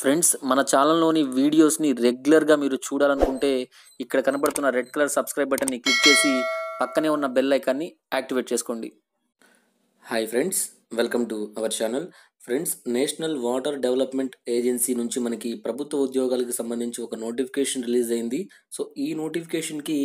Friends మన ఛానల్లోని వీడియోస్ని రెగ్యులర్గా మీరు చూడాలనుకుంటే ఇక్కడ కనబడుతున్న రెడ్ కలర్ సబ్స్క్రైబ్ బటన్ని క్లిక్ చేసి పక్కనే ఉన్న బెల్ ఐకాన్ని యాక్టివేట్ చేసుకోండి. Hi friends welcome to our channel friends national water development agency నుంచి మనకి ప్రభుత్వ ఉద్యోగాలకు సంబంధించి ఒక నోటిఫికేషన్ రిలీజ్ అయింది. సో ఈ నోటిఫికేషన్కి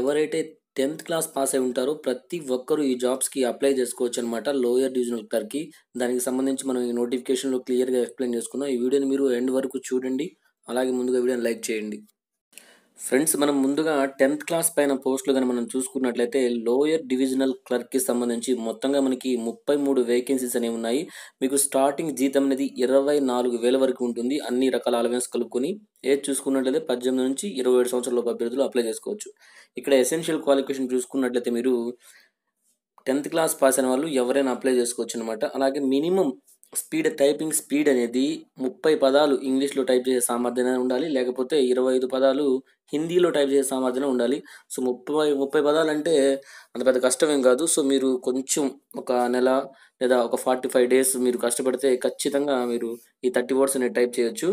ఎవరైతే టెన్త్ క్లాస్ పాస్ అయి ఉంటారో. ప్రతి ఒక్కరూ ఈ జాబ్స్కి అప్లై చేసుకోవచ్చు అనమాట లోయర్ డివిజనల్ క్లర్క్కి. దానికి సంబంధించి మనం ఈ నోటిఫికేషన్లో క్లియర్గా ఎక్స్ప్లెయిన్ చేసుకుందాం. ఈ వీడియోని మీరు ఎండ్ వరకు చూడండి. అలాగే ముందుగా వీడియోని లైక్ చేయండి. ఫ్రెండ్స్ మనం ముందుగా టెన్త్ క్లాస్ పైన పోస్టులు కానీ మనం చూసుకున్నట్లయితే లోయర్ డివిజనల్ క్లర్క్కి సంబంధించి మొత్తంగా మనకి ముప్పై మూడు వేకెన్సీస్ అనేవి ఉన్నాయి. మీకు స్టార్టింగ్ జీతం అనేది ఇరవై నాలుగు వేల వరకు ఉంటుంది. అన్ని రకాల అలవెన్స్ కలుపుకొని ఏది చూసుకున్నట్లయితే పద్దెనిమిది నుంచి ఇరవై ఏడు సంవత్సరాల అభ్యర్థులు అప్లై చేసుకోవచ్చు. ఇక్కడ ఎసెన్షియల్ క్వాలిఫికేషన్ చూసుకున్నట్లయితే మీరు టెన్త్ క్లాస్ పాస్ అయిన వాళ్ళు ఎవరైనా అప్లై చేసుకోవచ్చు అనమాట అలాగే మినిమం స్పీడ్ టైపింగ్ స్పీడ్ అనేది ముప్పై పదాలు ఇంగ్లీష్లో టైప్ చేసే సామర్థ్యం ఉండాలి. లేకపోతే ఇరవై ఐదు పదాలు హిందీలో టైప్ చేసే సామర్థ్యం ఉండాలి. సో ముప్పై ముప్పై పదాలు అంటే అంత పెద్ద కష్టమేం కాదు. సో మీరు కొంచెం ఒక నెల లేదా ఒక ఫార్టీ ఫైవ్ డేస్ మీరు కష్టపడితే ఖచ్చితంగా మీరు ఈ థర్టీ వర్డ్స్ అనేది టైప్ చేయొచ్చు.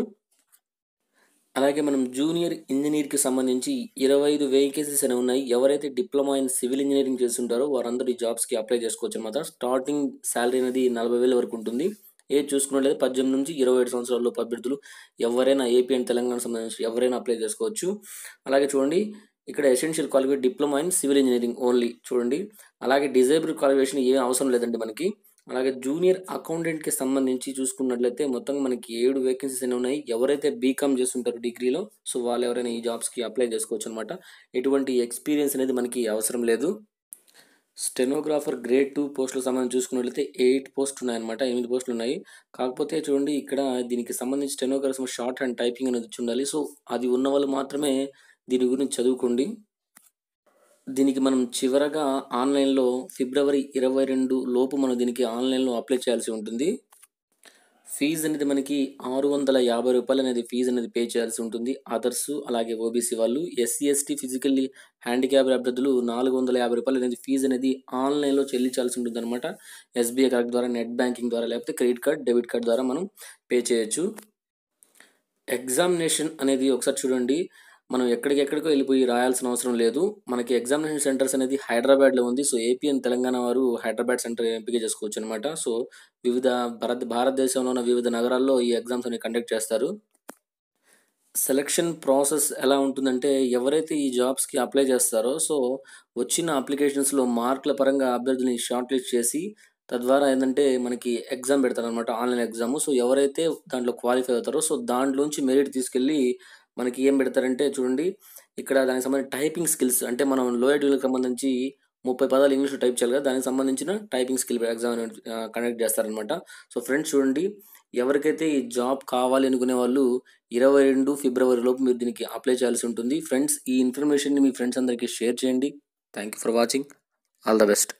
అలాగే మనం జూనియర్ ఇంజనీర్కి సంబంధించి ఇరవై ఐదు వేకెన్సీస్ అనేవి ఉన్నాయి. ఎవరైతే డిప్లొమా ఇన్ సివిల్ ఇంజనీరింగ్ చేస్తుంటారో వారందరూ ఈ జాబ్స్కి అప్లై చేసుకోవచ్చు అనమాట స్టార్టింగ్ శాలరీ అనేది నలభై వేల వరకు ఉంటుంది. ఏది చూసుకున్నట్లయితే పద్దెనిమిది నుంచి ఇరవై ఏడు సంవత్సరాల్లో అభ్యర్థులు ఎవరైనా ఏపీ అండ్ తెలంగాణ సంబంధించి ఎవరైనా అప్లై చేసుకోవచ్చు. అలాగే చూడండి ఇక్కడ essential qualification diploma in civil engineering only చూడండి. అలాగే డిజేబుల్ క్వాలిఫికేషన్ ఏం అవసరం లేదండి మనకి. అలాగే జూనియర్ అకౌంటెంట్కి సంబంధించి చూసుకున్నట్లయితే మొత్తం మనకి ఏడు వేకెన్సీస్ అనేవి ఉన్నాయి? ఎవరైతే బీకామ్ చేస్తుంటారో డిగ్రీలో సో వాళ్ళు ఎవరైనా ఈ జాబ్స్కి అప్లై చేసుకోవచ్చు అనమాట ఎటువంటి ఎక్స్పీరియన్స్ అనేది మనకి అవసరం లేదు. స్టెనోగ్రాఫర్ గ్రేడ్ టూ పోస్టులకు సంబంధించి చూసుకున్నట్లయితే ఎయిట్ పోస్ట్ ఉన్నాయన్నమాట ఎనిమిది పోస్టులు ఉన్నాయి. కాకపోతే చూడండి ఇక్కడ దీనికి సంబంధించి స్టెనోగ్రాఫర్ షార్ట్ అండ్ టైపింగ్ అనేది ఉండాలి. సో అది ఉన్న వాళ్ళు మాత్రమే దీని గురించి చదువుకోండి. దీనికి మనం చివరగా ఆన్లైన్లో ఫిబ్రవరి ఇరవై రెండు లోపు మనం దీనికి ఆన్లైన్లో అప్లై చేయాల్సి ఉంటుంది. ఫీజు అనేది మనకి ఆరు వందల యాభై రూపాయలు అనేది ఫీజు అనేది పే చేయాల్సి ఉంటుంది. అదర్స్ అలాగే ఓబీసీ వాళ్ళు ఎస్సీ ఎస్టీ ఫిజికల్లీ హ్యాండిక్యాప్ అభ్యర్థులు నాలుగు వందల యాభై రూపాయలు అనేది ఫీజు అనేది ఆన్లైన్లో చెల్లించాల్సి ఉంటుంది అనమాట ఎస్బీఐ కార్డ్ ద్వారా నెట్ బ్యాంకింగ్ ద్వారా లేకపోతే క్రెడిట్ కార్డ్ డెబిట్ కార్డ్ ద్వారా మనం పే చేయొచ్చు. ఎగ్జామినేషన్ అనేది ఒకసారి చూడండి. మనం ఎక్కడికెక్కడికో వెళ్ళిపోయి రాయాల్సిన అవసరం లేదు. మనకి ఎగ్జామినేషన్ సెంటర్స్ అనేది హైదరాబాద్లో ఉంది. సో ఏపీ అండ్ తెలంగాణ వారు హైదరాబాద్ సెంటర్ ఎంపిక చేసుకోవచ్చు అనమాట సో వివిధ భారత భారతదేశంలో ఉన్న వివిధ నగరాల్లో ఈ ఎగ్జామ్స్ అనేవి కండక్ట్ చేస్తారు. సెలక్షన్ ప్రాసెస్ ఎలా ఉంటుందంటే ఎవరైతే ఈ జాబ్స్కి అప్లై చేస్తారో సో వచ్చిన అప్లికేషన్స్లో మార్కుల పరంగా అభ్యర్థులని షార్ట్ లిస్ట్ చేసి తద్వారా ఏంటంటే మనకి ఎగ్జామ్ పెడతారనమాట ఆన్లైన్ ఎగ్జామ్ సో ఎవరైతే దాంట్లో క్వాలిఫై అవుతారో సో దాంట్లోంచి మెరిట్ తీసుకెళ్ళి మనకి ఏం పెడతారంటే చూడండి ఇక్కడ దానికి సంబంధించిన టైపింగ్ స్కిల్స్ అంటే మనం లోయర్ డిగ్రీకి సంబంధించి ముప్పై పదాలు ఇంగ్లీష్లో టైప్ చేయాలి కదా దానికి సంబంధించిన టైపింగ్ స్కిల్ ఎగ్జామ్ కండక్ట్ చేస్తారనమాట సో ఫ్రెండ్స్ చూడండి ఎవరికైతే ఈ జాబ్ కావాలి అనుకునే వాళ్ళు ఇరవై రెండు ఫిబ్రవరి లోపు మీరు దీనికి అప్లై చేయాల్సి ఉంటుంది. ఫ్రెండ్స్ ఈ ఇన్ఫర్మేషన్ని మీ ఫ్రెండ్స్ అందరికీ షేర్ చేయండి. Thank you for watching all the best